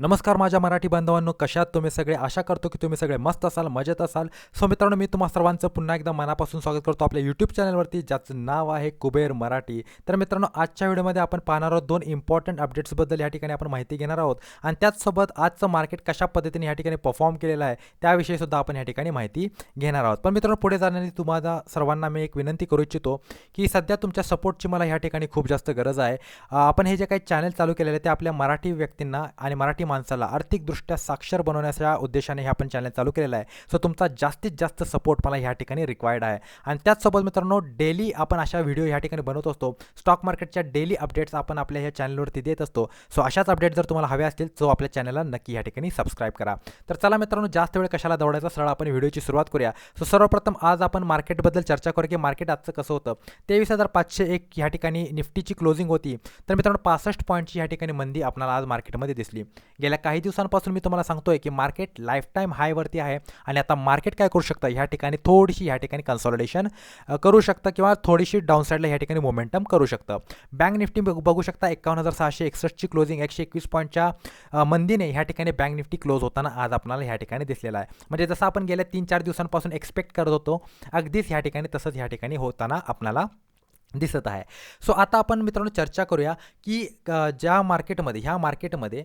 नमस्कार माझ्या मराठी बांधवांनो कशात तुम्ही सगळे? आशा करतो की तुम्ही सगळे मस्त असाल मजेत असाल. सो मित्रांनो मी तुम्हा सर्वांचं पुन्हा एकदा मनापासून स्वागत करतो आपल्या यूट्यूब चॅनलवरती ज्याचं नाव आहे कुबेर मराठी. तर मित्रांनो आजच्या व्हिडिओमध्ये आपण पाहणार आहोत दोन इम्पॉर्टंट अपडेट्सबद्दल या ठिकाणी आपण माहिती घेणार आहोत. आणि त्याचसोबत आजचं मार्केट कशा पद्धतीने या ठिकाणी परफॉर्म केलेलं आहे त्याविषयी सुद्धा आपण या ठिकाणी माहिती घेणार आहोत. पण मित्रांनो पुढे जाण्याची तुम्हाला सर्वांना मी एक विनंती करू इच्छितो की सध्या तुमच्या सपोर्टची मला या ठिकाणी खूप जास्त गरज आहे. आपण हे जे काही चॅनल चालू केलेले आहे ते आपल्या मराठी व्यक्तींना आणि मराठी माणसाला आर्थिकदृष्ट्या साक्षर बनवण्याच्या उद्देशाने हे आपण चॅनल चालू केलेलं आहे. सो तुमचा जास्तीत जास्त सपोर्ट मला ह्या ठिकाणी रिक्वायर्ड आहे. आणि त्याचसोबत मित्रांनो डेली आपण अशा व्हिडिओ ह्या ठिकाणी बनवत असतो. स्टॉक मार्केटच्या डेली अपडेट्स आपण आपल्या ह्या चॅनलवरती देत असतो. सो अशाच अपडेट जर तुम्हाला हवे असतील सो आपल्या चॅनलला नक्की या ठिकाणी सबस्क्राईब करा. तर चला मित्रांनो जास्त वेळ कशाला दौडायचा सरळ आपण व्हिडिओची सुरुवात करूया. सो सर्वप्रथम आज आपण मार्केटबद्दल चर्चा करू की मार्केट आजचं कसं होतं. तेवीस हजार पाचशे एक ह्या ठिकाणी निफ्टीची क्लोजिंग होती. तर मित्रांनो पासष्ट पॉईंटची ह्या ठिकाणी मंदी आपल्याला आज मार्केटमध्ये दिसली. गेल्या काही दिवसांपासून मी तुम्हाला सांगतोय की मार्केट लाईफटाईम हायवरती आहे आणि आता मार्केट काय करू शकतं? ह्या ठिकाणी थोडीशी ह्या ठिकाणी कन्सॉलिडेशन करू शकतं किंवा थोडीशी डाऊनसाईडला ह्या ठिकाणी मोमेंटम करू शकतं. बँक निफ्टी बघू बघू शकता एकावन्न हजार सहाशे एकसष्टची क्लोजिंग एकशे एकवीस पॉईंटच्या मंदीने ह्या ठिकाणी बँक निफ्टी क्लोज होताना आज आपल्याला ह्या ठिकाणी दिसलेला आहे. म्हणजे जसं आपण गेल्या तीन चार दिवसांपासून एक्सपेक्ट करत होतो अगदीच ह्या ठिकाणी तसंच ह्या ठिकाणी होताना आपल्याला दिसत आहे. सो आता आपण मित्रांनो चर्चा करूया की ज्या मार्केटमध्ये ह्या मार्केटमध्ये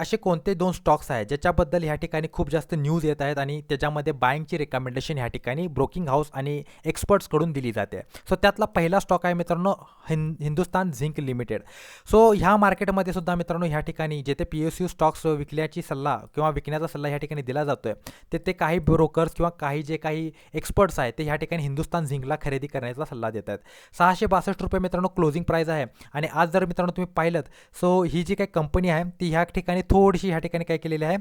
असे कोणते दोन स्टॉक्स आहेत ज्याच्याबद्दल ह्या ठिकाणी खूप जास्त न्यूज येत आहेत आणि त्याच्यामध्ये बाईंगची रेकमेंडेशन ह्या ठिकाणी ब्रोकिंग हाऊस आणि एक्सपर्ट्सकडून दिली जाते. सो त्यातला पहिला स्टॉक आहे मित्रांनो हिं हिंदुस्तान झिंक लिमिटेड. सो ह्या मार्केटमध्ये सुद्धा मित्रांनो ह्या ठिकाणी जेथे पी एस यू स्टॉक्स विकल्याची सल्ला किंवा विकण्याचा सल्ला ह्या ठिकाणी दिला जातोय ते ते काही ब्रोकर्स किंवा काही जे काही एक्सपर्ट्स आहेत ते ह्या ठिकाणी हिंदुस्तान झिंकला खरेदी करण्याचा सल्ला देत आहेत. सहाशे बासष्ट रुपये मित्रांनो क्लोजिंग प्राईस आहे. आणि आज जर मित्रांनो तुम्ही पाहिलं सो ही जी काही कंपनी आहे ती ह्या ठिकाणी थोडीशी ह्या ठिकाणी काय केलेली आहे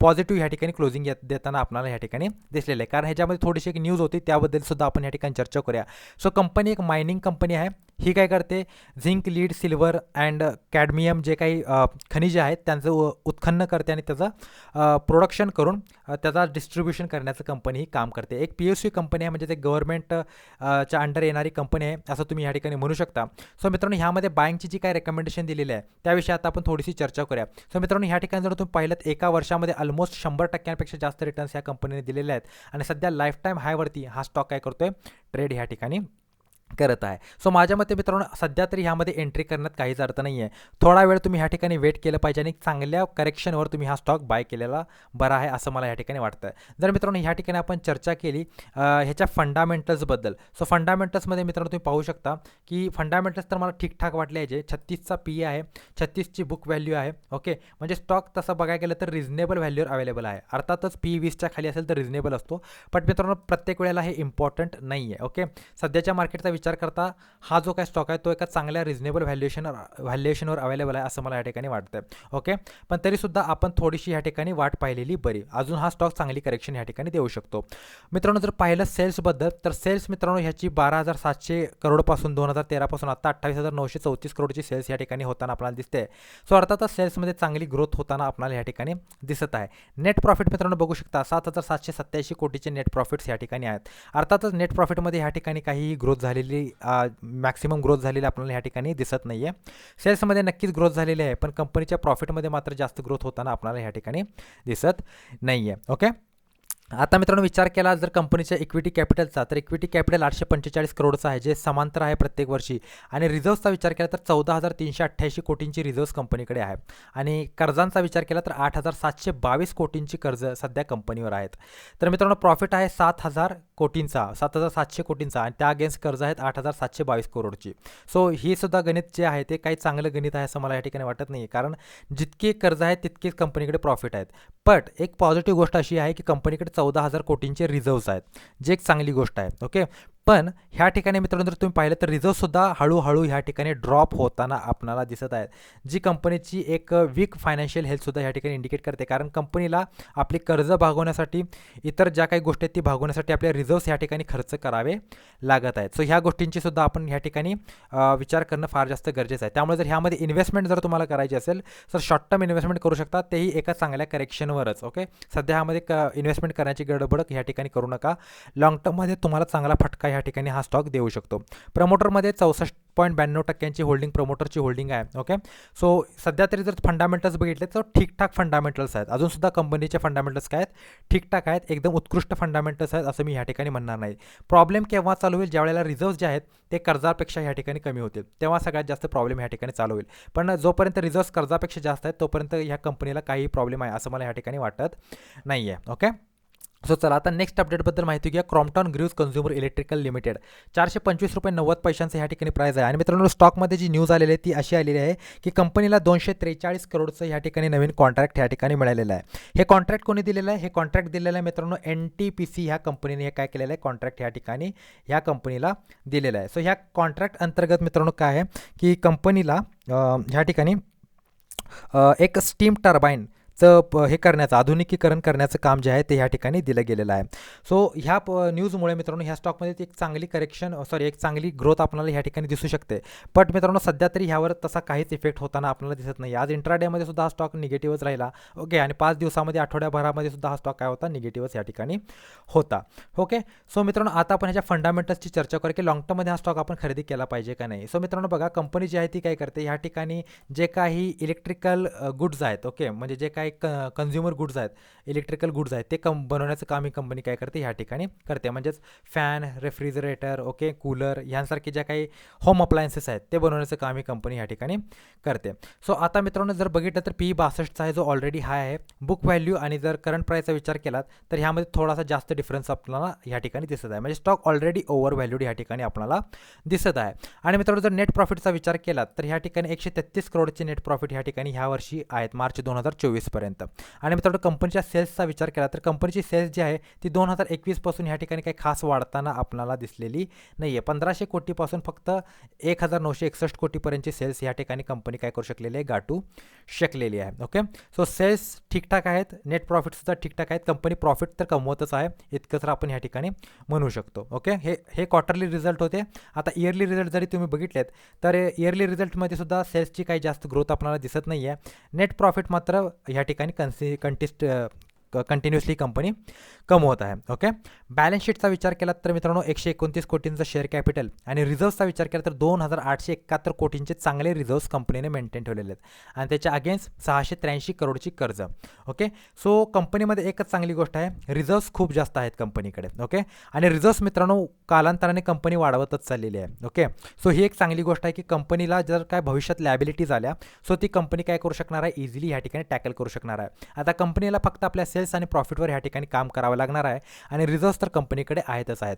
पॉझिटिव्ह ह्या ठिकाणी क्लोजिंग देताना आपल्याला ह्या ठिकाणी दिसलेलं आहे. कारण ह्याच्यामध्ये थोडीशी एक न्यूज होती त्याबद्दल सुद्धा आपण या ठिकाणी चर्चा करूया. सो कंपनी एक मायनिंग कंपनी आहे. ही काय करते? Zinc lead silver and cadmium जे काही खनिजे आहेत त्यांचं उत्खन्न करते आणि त्याचं प्रोडक्शन करून त्याचा डिस्ट्रीब्युशन करण्याचं कंपनी ही काम करते. एक पी एस सी कंपनी आहे म्हणजे ते गव्हर्नमेंट च्या अंडर येणारी कंपनी आहे असं तुम्ही ह्या ठिकाणी म्हणू शकता. सो मित्रांनो ह्यामध्ये बँकची जी काही रेकमेंडेशन दिलेली आहे त्याविषयी आता आपण थोडीशी चर्चा करूया. सो मित्रांनो ह्या ठिकाणी जर तुम्ही पाहिलं एका वर्षामध्ये ऑलमोस्ट शंभर टक्क्यांपेक्षा जास्त रिटर्न्स ह्या कंपनीने दिलेले आहेत. आणि सध्या लाईफ टाईम हायवरती हा स्टॉक काय करतोय? ट्रेड ह्या ठिकाणी करत आहे. सो माझ्या मते मित्रांनो सध्या तरी ह्यामध्ये एंट्री करण्यात काहीच अर्थ नाही आहे थोडा वेळ तुम्ही ह्या ठिकाणी वेट केलं पाहिजे आणि चांगल्या करेक्शनवर तुम्ही हा स्टॉक बाय केलेला बरा आहे असं मला ह्या ठिकाणी वाटतं जर मित्रांनो ह्या ठिकाणी आपण चर्चा केली ह्याच्या फंडामेंटल्सबद्दल सो फंडामेंटल्समध्ये मित्रांनो तुम्ही पाहू शकता की फंडामेंटल्स तर मला ठीकठाक वाटले आहे जे. छत्तीसचा पी आहे छत्तीसची बुक व्हॅल्यू आहे ओके म्हणजे स्टॉक तसं बघायला गेलं तर रिझनेबल व्हॅल्यूवर अवेलेबल आहे. अर्थातच पी वीसच्या खाली असेल तर रिझनेबल असतो. बट मित्रांनो प्रत्येक वेळेला हे इम्पॉर्टंट नाही आहे ओके सध्याच्या मार्केटचा विचार विचार करता हा जो काय स्टॉक आहे तो एका चांगल्या रिझनेबल व्हॅल्युएशन व्हॅल्युएशनवर अवेलेबल आहे असं मला या ठिकाणी वाटतं ओके पण तरीसुद्धा आपण थोडीशी ह्या ठिकाणी वाट पाहिलेली बरी. अजून हा स्टॉक चांगली करेक्शन ह्या ठिकाणी देऊ शकतो. मित्रांनो जर पाहिलं सेल्सबद्दल तर सेल्स मित्रांनो ह्याची बारा हजार सातशे करोडपासून दोन हजार तेरापासून आता अठ्ठावीस हजार नऊशे चौतीस करोडची सेल्स या ठिकाणी होताना आपल्याला दिसते. सो अर्थातच सेल्समध्ये चांगली ग्रोथ होताना आपल्याला या ठिकाणी दिसत आहे. नेट प्रॉफिट मित्रांनो बघू शकता सात हजार सातशे सत्याऐंशी कोटीचे नेट प्रॉफिट्स या ठिकाणी आहेत. अर्थातच नेट प्रॉफिटमध्ये ह्या ठिकाणी काहीही ग्रोथ झालेली मॅक्सिमम ग्रोथ झालेली आपल्याला ह्या ठिकाणी दिसत नाही आहे सेल्समध्ये नक्कीच ग्रोथ झालेली आहे पण कंपनीच्या प्रॉफिटमध्ये मात्र जास्त ग्रोथ होताना आपल्याला ह्या ठिकाणी दिसत नाही आहे ओके आता मित्रांनो विचार केला जर कंपनीच्या इक्विटी कॅपिटलचा तर इक्विटी कॅपिटल आठशे पंचेचाळीस करोडचा आहे जे समांतर आहे प्रत्येक वर्षी. आणि रिझर्व्सचा विचार केला तर चौदा हजार तीनशे अठ्ठ्याऐंशी कोटींची रिझर्व्स कंपनीकडे आहे. आणि कर्जांचा विचार केला तर आठ हजार सातशे बावीस कोटींची कर्ज सध्या कंपनीवर आहेत. तर मित्रांनो प्रॉफिट आहे सात हजार कोटींचा सात हजार सातशे कोटींचा आणि त्या अगेन्स्ट कर्ज आहेत आठ हजार सातशे बावीस करोडची. सो ही सुद्धा गणित जे आहे ते काही चांगलं गणित आहे असं मला या ठिकाणी वाटत नाही कारण जितके कर्ज आहेत तितकेच कंपनीकडे प्रॉफिट आहेत. बट एक पॉझिटिव्ह गोष्ट अशी आहे की कंपनीकडे चौदा हजार कोटींचे रिझर्व्स आहेत. जे एक चांगली गोष्ट आहे. ओके पण ह्या ठिकाणी मित्रांनो जर तुम्ही पाहिलं तर रिझर्वसुद्धा हळूहळू ह्या ठिकाणी ड्रॉप होताना आपणाला दिसत आहेत. जी कंपनीची एक वीक फायनान्शियल हेल्थसुद्धा ह्या ठिकाणी इंडिकेट करते. कारण कंपनीला आपली कर्ज भागवण्यासाठी इतर ज्या काही गोष्टी आहेत ती भागवण्यासाठी आपल्या रिझर्व्स ह्या ठिकाणी खर्च करावे लागत आहेत. सो ह्या गोष्टींचीसुद्धा आपण ह्या ठिकाणी विचार करणं फार जास्त गरजेचं आहे. त्यामुळे जर ह्यामध्ये इन्व्हेस्टमेंट जर तुम्हाला करायची असेल तर शॉर्ट टर्म इन्व्हेस्टमेंट करू शकता. तेही एका चांगल्या करेक्शनवरच ओके सध्या ह्यामध्ये क इन्व्हेस्टमेंट करण्याची गडबडक ह्या ठिकाणी करू नका. लाँग टर्ममध्ये तुम्हाला चांगला फटका ह्या ठिकाणी हा स्टॉक देऊ शकतो. प्रमोटरमध्ये चौसष्ट पॉईंट ब्याण्णव टक्क्यांची होल्डिंग प्रमोटरची होल्डिंग आहे ओके सो सध्या तरी जर फंडामेंटल्स बघितले तर ठीकठाक फंडामेंटल्स आहेत. अजूनसुद्धा कंपनीचे फंडामेंटल्स काय आहेत? ठीकठाक आहेत. एकदम उत्कृष्ट फंडामेंटल्स आहेत असं मी ह्या ठिकाणी म्हणणार नाही. प्रॉब्लेम केव्हा चालू होईल? ज्यावेळेला रिझर्व्ह जे आहेत ते कर्जापेक्षा ह्या ठिकाणी कमी होतील. तेव्हा सगळ्यात जास्त प्रॉब्लेम ह्या ठिकाणी चालू होईल. पण जोपर्यंत रिझर्व्ह कर्जापेक्षा जास्त आहेत तोपर्यंत ह्या कंपनीला काही प्रॉब्लेम आहे असं मला ह्या ठिकाणी वाटत नाही आहे ओके सो चला आता नेक्स्ट अपडेटबद्दल माहिती घ्या Crompton Greaves consumer electrical limited चारशे पंचवीस रुपये नव्वद पैशांचं ह्या ठिकाणी प्राईज आहे. आणि मित्रांनो स्टॉकमध्ये जी न्यूज आलेली आहे ती अशी आलेली आहे की कंपनीला दोनशे त्रेचाळीस करोडचं ह्या ठिकाणी नवीन कॉन्ट्रॅक्ट ह्या ठिकाणी मिळालेलं आहे. हे कॉन्ट्रॅक्ट कोणी दिलेलं आहे? हे कॉन्ट्रॅक्ट दिलेलं आहे मित्रांनो एन टी पी सी ह्या कंपनीने हे काय केलेलं आहे? कॉन्ट्रॅक्ट ह्या ठिकाणी ह्या कंपनीला दिलेलं आहे. सो ह्या कॉन्ट्रॅक्ट अंतर्गत मित्रांनो काय आहे? की कंपनीला ह्या ठिकाणी एक स्टीम टर्बाईन चं प हे करण्याचं आधुनिकीकरण करण्याचं काम जे आहे ते ह्या ठिकाणी दिलं गेलेलं आहे. सो ह्या प न्यूजमुळे मित्रांनो ह्या स्टॉकमध्ये एक चांगली करेक्शन सॉरी एक चांगली ग्रोथ आपल्याला ह्या ठिकाणी दिसू शकते. बट मित्रांनो सध्या तरी ह्यावर तसा काहीच इफेक्ट होताना आपल्याला दिसत नाही. आज इंट्राडेमध्ये सुद्धा हा स्टॉक निगेटिव्हच राहिला. ओके आणि पाच दिवसामध्ये आठवड्याभरामध्ये सुद्धा हा स्टॉक काय होता? निगेटिव्हच या ठिकाणी होता. ओके सो मित्रांनो आता आपण ह्याच्या फंडामेंटल्सची चर्चा करू की लॉंग टर्ममध्ये हा स्टॉक आपण खरेदी केला पाहिजे का नाही? सो मित्रांनो बघा कंपनी जी आहे ती काय करते? ह्या ठिकाणी जे काही इलेक्ट्रिकल गुड्स आहेत ओके म्हणजे जे काही कन्झ्युमर कन्झ्युमर गुड्स आहेत इलेक्ट्रिकल गुड्स आहेत ते कम बनवण्याचं काम ही कंपनी काय करते? ह्या ठिकाणी करते. म्हणजेच फॅन रेफ्रिजरेटर ओके कूलर यांसारखे ज्या काही होम अप्लायन्सेस आहेत ते बनवण्याचं काम ही कंपनी ह्या ठिकाणी करते. सो आता मित्रांनो जर बघितलं तर पी बासष्टचा आहे जो ऑलरेडी हाय आहे बुक व्हॅल्यू आणि जर करंट प्राईसचा विचार केलात तर ह्यामध्ये थोडासा जास्त डिफरन्स आपल्याला ह्या ठिकाणी दिसत आहे. म्हणजे स्टॉक ऑलरेडी ओव्हर व्हॅल्यूड ह्या ठिकाणी आपल्याला दिसत आहे. आणि मित्रांनो जर नेट प्रॉफिटचा विचार केला तर ह्या ठिकाणी एकशे तेहतीस करोडचे नेट प्रॉफिट ह्या ठिकाणी ह्या वर्षी आहेत मार्च दोन हजार चोवीस एकवीसपर्यंत आणि मित्रांनो कंपनीच्या सेल्सचा विचार केला तर कंपनीची सेल्स जी आहे ती दोन हजार एकवीसपासून ह्या ठिकाणी काही खास वाढताना आपल्याला दिसलेली नाही आहे पंधराशे कोटीपासून फक्त एक हजार नऊशे एकसष्ट कोटीपर्यंतची सेल्स ह्या ठिकाणी कंपनी काय करू शकलेली आहे? गाठू शकलेली आहे. ओके सो सेल्स ठीकठाक आहेत नेट प्रॉफिटसुद्धा ठीकठाक आहेत कंपनी प्रॉफिट तर कमवतच आहे इतकं तर आपण ह्या ठिकाणी म्हणू शकतो. ओके हे हे क्वार्टरली रिझल्ट होते. आता इयरली रिझल्ट जरी तुम्ही बघितलेत तर इयरली रिझल्टमध्ये सुद्धा सेल्सची काही जास्त ग्रोथ आपल्याला दिसत नाही आहे नेट प्रॉफिट मात्र ह्या ठिकाणी कन्सि कंटिस्ट कंटिन्युअसली कंपनी कमवत आहे. ओके बॅलन्स शीटचा विचार केला तर मित्रांनो एकशे एकोणतीस कोटींचं शेअर कॅपिटल आणि रिझर्व्हचा विचार केला तर दोन हजार आठशे एकाहत्तर कोटींचे चांगले रिझर्व्स कंपनीने मेंटेन ठेवलेले आहेत. आणि त्याच्या अगेन्स्ट सहाशे त्र्याऐंशी करोडची कर्ज. ओके सो कंपनीमध्ये एकच चांगली गोष्ट आहे रिझर्व्स खूप जास्त आहेत कंपनीकडे ओके आणि रिझर्व्स मित्रांनो कालांतराने कंपनी वाढवतच चाललेली आहे. ओके सो ही एक चांगली गोष्ट आहे की कंपनीला जर काय भविष्यात लॅबिलिटीज आल्या सो ती कंपनी काय करू शकणार आहे? इझिली ह्या ठिकाणी टॅकल करू शकणार आहे. आता कंपनीला फक्त आपल्या सेल्स आणि प्रॉफिटवर ह्या ठिकाणी काम करावं लागणार आहे. आणि रिझर्व्स तर कंपनीकडे आहेतच आहेत.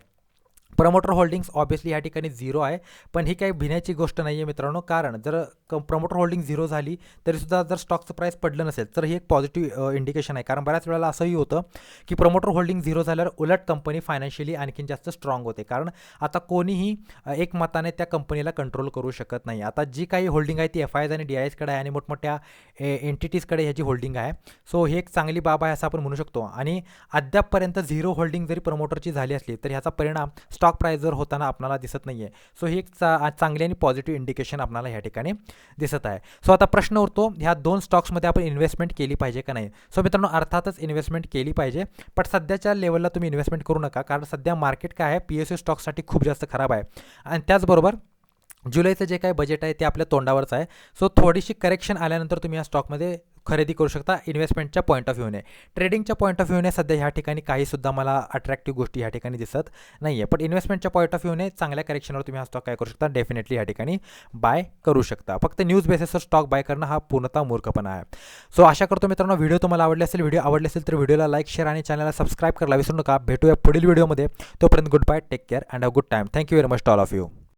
प्रमोटर होल्डिंग्स ऑब्वियसली या ठिकाणी झिरो आहे पण ही काही भिण्याची गोष्ट नाही आहे मित्रांनो. कारण जर क प्रमोटर होल्डिंग झिरो झाली तरीसुद्धा जर स्टॉकचं प्राईस पडलं नसेल तर ही एक पॉझिटिव्ह इंडिकेशन आहे. कारण बऱ्याच वेळेला असंही होतं की प्रमोटर होल्डिंग झिरो झाल्यावर उलट कंपनी फायनान्शियली आणखीन जास्त स्ट्रॉंग होते. कारण आता कोणीही एक मताने त्या कंपनीला कंट्रोल करू शकत नाही. आता जी काही होल्डिंग आहे ती एफ आयज आणि डी आय एसकडे आहे आणि मोठमोठ्या एंटिटीजकडे ह्याची होल्डिंग आहे. सो ही एक चांगली बाब आहे असं आपण म्हणू शकतो. आणि अद्यापपर्यंत झिरो होल्डिंग जरी प्रमोटरची झाली असली तर ह्याचा परिणाम स्टॉक प्राईस जर होताना आपल्याला दिसत नाही आहे सो ही एक चा चांगली आणि पॉझिटिव्ह इंडिकेशन आपल्याला ह्या ठिकाणी दिसत आहे. सो आता प्रश्न उरतो ह्या दोन स्टॉक्समध्ये आपण इन्व्हेस्टमेंट केली पाहिजे का नाही? सो मित्रांनो अर्थातच इन्व्हेस्टमेंट केली पाहिजे पण सध्याच्या लेवलला तुम्ही इन्व्हेस्टमेंट करू नका कारण सध्या मार्केट काय आहे? पी एस यू स्टॉकसाठी खूप जास्त खराब आहे. आणि त्याचबरोबर जुलैचं जे काही बजेट आहे ते आपल्या तोंडावरचं आहे. सो थोडीशी करेक्शन आल्यानंतर तुम्ही या स्टॉकमध्ये खरेदी करू शकता इन्व्हेस्टमेंटच्या पॉईंट ऑफ व्ह्यूने ट्रेडिंगच्या पॉईंट ऑफ व्ह्यूने सध्या ह्या ठिकाणी काहीसुद्धा मला अट्रॅक्टिव्ह गोष्टी ह्या ठिकाणी दिसत नाही आहे पण इन्व्हेस्टमेंटच्या पॉईंट ऑफ व्ह्यूने चांगल्या करेक्शनवर तुम्ही हा स्टॉक काय करू शकता? डेफिनेटली ह्या ठिकाणी बाय करू शकता. फक्त न्यूज बेसिसवर स्टॉक बाय करणं हा पूर्णतः मूर्खपणा आहे. सो आशा करतो मित्रांनो व्हिडिओ तुम्हाला आवडले असेल. व्हिडिओ आवडले असेल तर व्हिडिओला लाईक शेअर आणि चॅनलला सबस्क्राईब करायला विसरू नका. भेटूया पुढील व्हिडिओमध्ये तोपर्यंत good bye take care and a good time thank you very much all of you